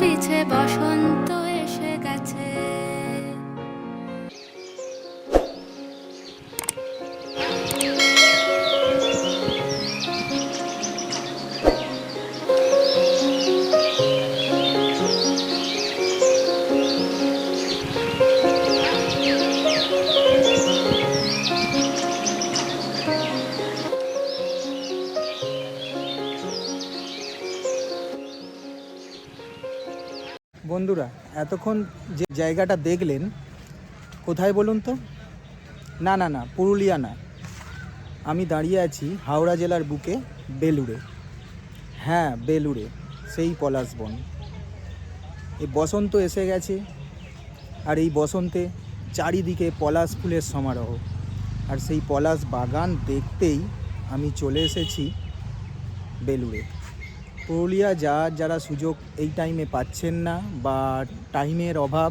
পিছে বন্ধুরা, এতক্ষণ যে জায়গাটা দেখলেন, কোথায় বলুন তো? না না না, পুরুলিয়া না। আমি দাঁড়িয়ে আছি হাওড়া জেলার বুকে, বেলুড়ে। হ্যাঁ বেলুড়ে, সেই পলাশবন এই বসন্ত এসে গেছে, আর এই বসন্তে চারিদিকে পলাশ ফুলের সমারোহ। আর সেই পলাশ বাগান দেখতেই আমি চলে এসেছি বেলুড়ে। পুরুলিয়া যাওয়ার যারা সুযোগ এই টাইমে পাচ্ছেন না বা টাইমের অভাব,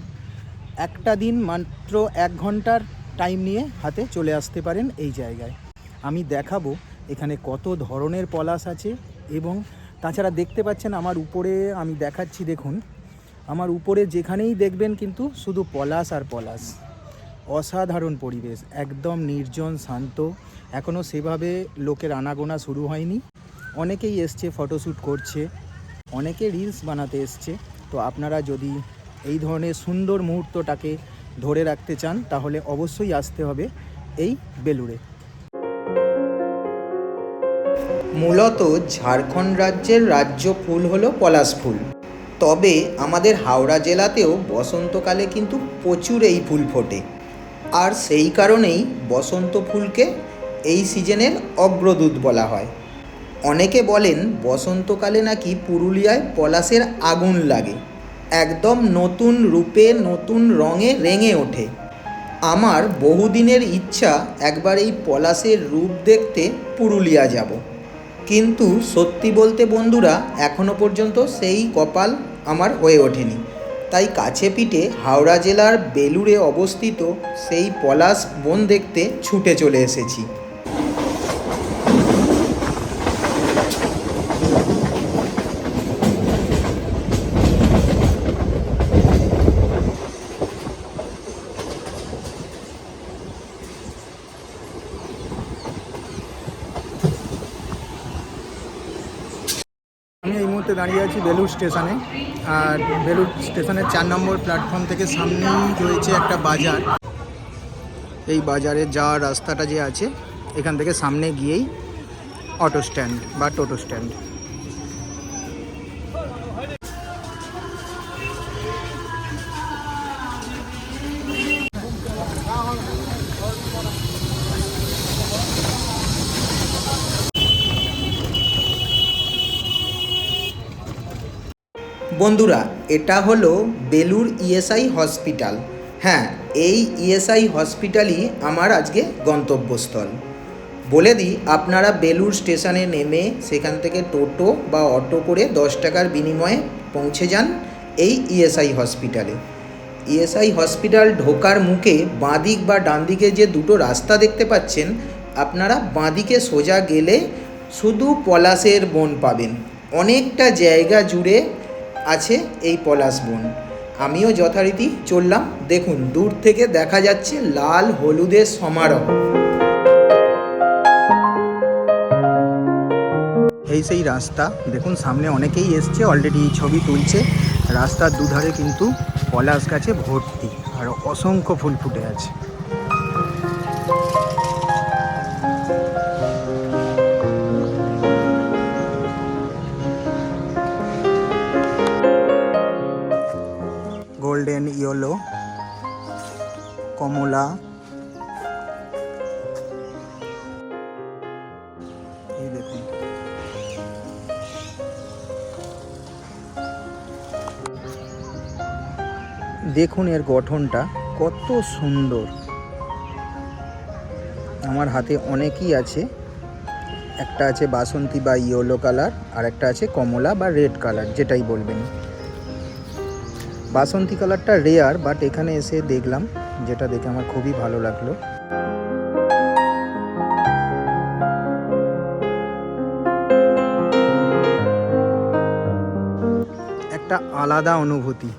একটা দিন মাত্র এক ঘণ্টার টাইম নিয়ে হাতে চলে আসতে পারেন এই জায়গায়। আমি দেখাবো এখানে কত ধরনের পলাশ আছে এবং তাছাড়া দেখতে পাচ্ছেন আমার উপরে, আমি দেখাচ্ছি দেখুন, আমার উপরে যেখানেই দেখবেন কিন্তু শুধু পলাশ আর পলাশ। অসাধারণ পরিবেশ, একদম নির্জন, শান্ত এখনও সেভাবে লোকের আনাগোনা শুরু হয়নি। অনেকেই এসছে ফটোশ্যুট করছে, অনেকে রিলস বানাতে এসছে। তো আপনারা যদি এই ধরনের সুন্দর মুহূর্তটাকে ধরে রাখতে চান, তাহলে অবশ্যই আসতে হবে এই বেলুড়ে। মূলত ঝাড়খণ্ড রাজ্যের রাজ্য ফুল হলো পলাশ ফুল। তবে আমাদের হাওড়া জেলাতেও বসন্তকালে কিন্তু প্রচুর এই ফুল ফোটে। আর সেই কারণেই বসন্ত ফুলকে এই সিজনের অগ্রদূত বলা হয়। অনেকে বলেন বসন্তকালে নাকি পুরুলিয়ায় পলাশের আগুন লাগে। একদম নতুন রূপে, নতুন রঙে রেঙে ওঠে। আমার বহুদিনের ইচ্ছা একবার এই পলাশের রূপ দেখতে পুরুলিয়া যাব। কিন্তু সত্যি বলতে বন্ধুরা, এখনও পর্যন্ত সেই কপাল আমার হয়ে ওঠেনি। তাই কাছে পিঠে হাওড়া জেলার বেলুড়ে অবস্থিত সেই পলাশ বন দেখতে ছুটে চলে এসেছি আমি এই মুহূর্তে দাঁড়িয়ে আছি বেলুর স্টেশনে। আর বেলুর স্টেশনের চার নম্বর প্ল্যাটফর্ম থেকে সামনেই রয়েছে একটা বাজার। এই বাজারে যাওয়ার রাস্তাটা যে আছে, এখান থেকে সামনে গিয়েই অটো স্ট্যান্ড বা টোটো স্ট্যান্ড বন্ধুরা, এটা হলো বেলুর ইএসআই হসপিটাল। হ্যাঁ এই ইএসআই হসপিটালই আমার আজকে গন্তব্যস্থল। বলে দিই, আপনারা বেলুর স্টেশনে নেমে সেখান থেকে টোটো বা অটো করে দশ টাকার বিনিময়ে পৌঁছে যান এই ইএসআই হসপিটালে। ইএসআই হসপিটাল ঢোকার মুখে বাঁদিক বা ডান দিকে যে দুটো রাস্তা দেখতে পাচ্ছেন, আপনারা বাঁদিকে সোজা গেলে শুধু পলাশের বন পাবেন। অনেকটা জায়গা জুড়ে আছে এই পলাশ বন। আমিও যথারীতি চললাম। দেখুন, দূর থেকে দেখা যাচ্ছে লাল হলুদের সমারোহ। এই সেই রাস্তা, দেখুন সামনে অনেকেই এসছে অলরেডি ছবি তুলছে। রাস্তার দুধারে কিন্তু পলাশ গাছে ভর্তি, আর অসংখ্য ফুল ফুটে আছে। গোল্ডেন ইয়েলো কমলা দেখুন এর গঠনটা কত সুন্দর। আমার হাতে অনেকই আছে। একটা আছে বাসন্তী বা ইয়েলো কালার আর একটা আছে কমলা বা রেড কালার, যেটাই বলবেন। বাসন্তী কালারটা রেয়ার বাট এখানে এসে দেখলাম, যেটা দেখে আমার খুবই ভালো লাগল। একটা আলাদা অনুভূতি।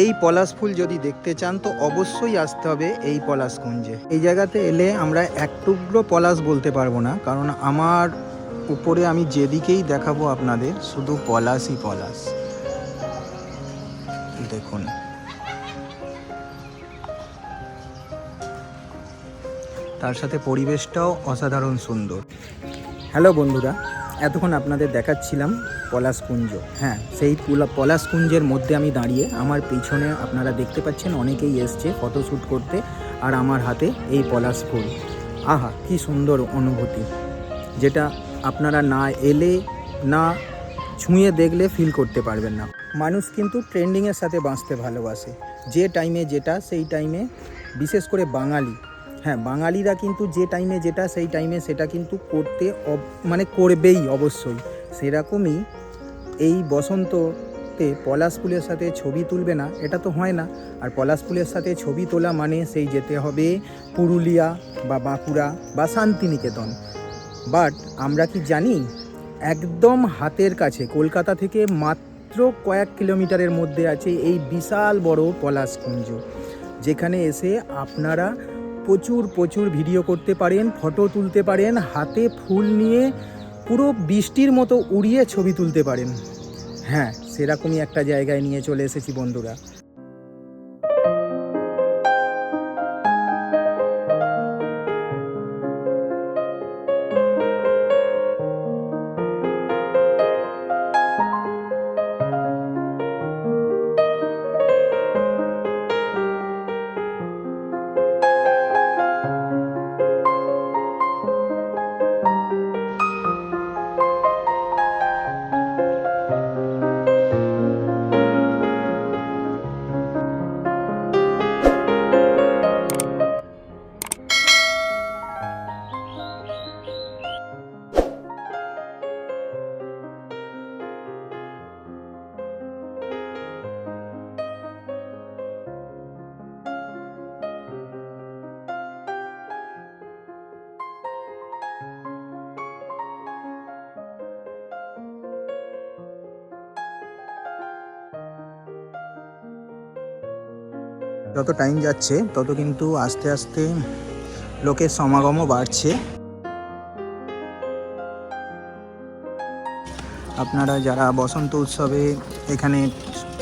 এই পলাশ ফুল যদি দেখতে চান, তো অবশ্যই আসতে হবে এই পলাশ কুঞ্জে এই জায়গাতে এলে আমরা এক টুকরো পলাশ বলতে পারব না, কারণ আমার উপরে আমি যেদিকেই দেখাবো আপনাদের, শুধু পলাশই পলাশ। দেখুন। তার সাথে পরিবেশটাও অসাধারণ সুন্দর। হ্যালো বন্ধুরা, এতক্ষণ আপনাদের দেখাচ্ছিলাম পলাশকুঞ্জ হ্যাঁ সেই পুলা পলাশ কুঞ্জের মধ্যে আমি দাঁড়িয়ে আমার পিছনে আপনারা দেখতে পাচ্ছেন অনেকেই এসছে ফটোশ্যুট করতে আর আমার হাতে এই পলাশ ফুল। আহা, কি সুন্দর অনুভূতি। যেটা আপনারা না এলে, না ছুঁয়ে দেখলে ফিল করতে পারবেন না। মানুষ কিন্তু ট্রেন্ডিংয়ের সাথে বাঁচতে ভালোবাসে। যে টাইমে যেটা, সেই টাইমে বিশেষ করে বাঙালি। হ্যাঁ বাঙালিরা কিন্তু যে টাইমে যেটা, সেই টাইমে সেটা কিন্তু করতে মানে করবেই অবশ্যই। সেরকমই এই বসন্ততে পলাশ ফুলের সাথে ছবি তুলবে না, এটা তো হয় না। আর পলাশ ফুলের সাথে ছবি তোলা মানে সেই যেতে হবে পুরুলিয়া বা বাঁকুড়া বা শান্তিনিকেতন। বাট আমরা কি জানি একদম হাতের কাছে। কলকাতা থেকে মাত্র কয়েক কিলোমিটারের মধ্যে আছে এই বিশাল বড় পলাশ কুঞ্জ যেখানে এসে আপনারা প্রচুর প্রচুর ভিডিও করতে পারেন, ফটো তুলতে পারেন, হাতে ফুল নিয়ে পুরো বৃষ্টির মতো উড়িয়ে ছবি তুলতে পারেন। হ্যাঁ সেরকমই একটা জায়গায় নিয়ে চলে এসেছি বন্ধুরা। যত টাইম যাচ্ছে, তত কিন্তু আস্তে আস্তে লোকের সমাগমও বাড়ছে। আপনারা যারা বসন্ত উৎসবে এখানে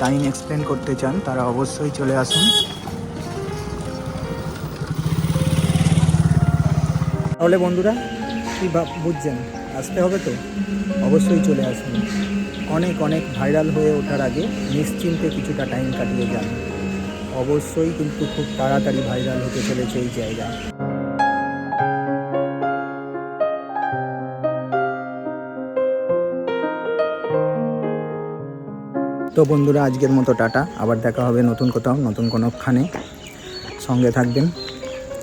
টাইম এক্সপ্লেন করতে চান, তারা অবশ্যই চলে আসুন। তাহলে বন্ধুরা, কি বুঝছেন? আসতে হবে তো? অবশ্যই চলে আসুন। অনেক অনেক ভাইরাল হয়ে ওঠার আগে নিশ্চিন্তে কিছুটা টাইম কাটিয়ে যান। অবশ্যই কিন্তু খুব তাড়াতাড়ি ভাইরাল হতে চলেছে এই জায়গা। তো বন্ধুরা, আজকের মতো টাটা। আবার দেখা হবে নতুন কোথাও, নতুন কোনোখানে সঙ্গে থাকবেন,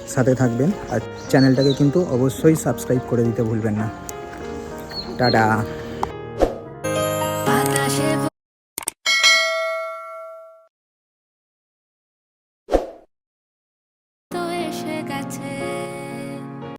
সাথে থাকবেন। আর চ্যানেলটাকে কিন্তু অবশ্যই সাবস্ক্রাইব করে দিতে ভুলবেন না। টাটা।